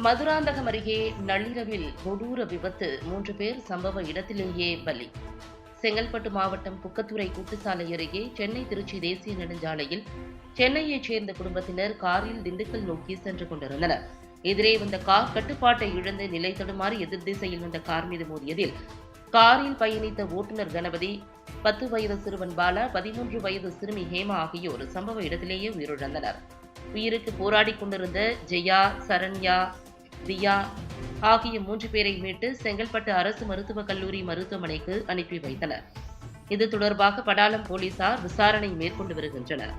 மதுராந்தகம் அருகே நள்ளிரவில் கொடூர விபத்து. மூன்று பேர் சம்பவ இடத்திலேயே பலி. செங்கல்பட்டு மாவட்டம் குக்கத்துறை கூட்டுச்சாலை அருகே சென்னை திருச்சி தேசிய நெடுஞ்சாலையில் சென்னையைச் சேர்ந்த குடும்பத்தினர் காரில் திண்டுக்கல் நோக்கி சென்று கொண்டிருந்தனர். எதிரே வந்த கார் கட்டுப்பாட்டை இழந்து நிலை தடுமாறி எதிர் திசையில் வந்த கார் மீது மோதியதில் காரில் பயணித்த ஓட்டுநர் கணபதி பத்து வயது சிறுவன் பாலா பதிமூன்று வயது சிறுமி ஹேமா ஆகியோர் சம்பவ இடத்திலேயே உயிரிழந்தனர். உயிருக்கு போராடிக் கொண்டிருந்த ஜெயா சரண்யா தியா ஆகிய மூன்று பேரை மீட்டு செங்கல்பட்டு அரசு மருத்துவக் கல்லூரி மருத்துவமனைக்கு அனுப்பி வைத்தனர். இது தொடர்பாக படாலம் போலீசார் விசாரணை மேற்கொண்டு வருகின்றனர்.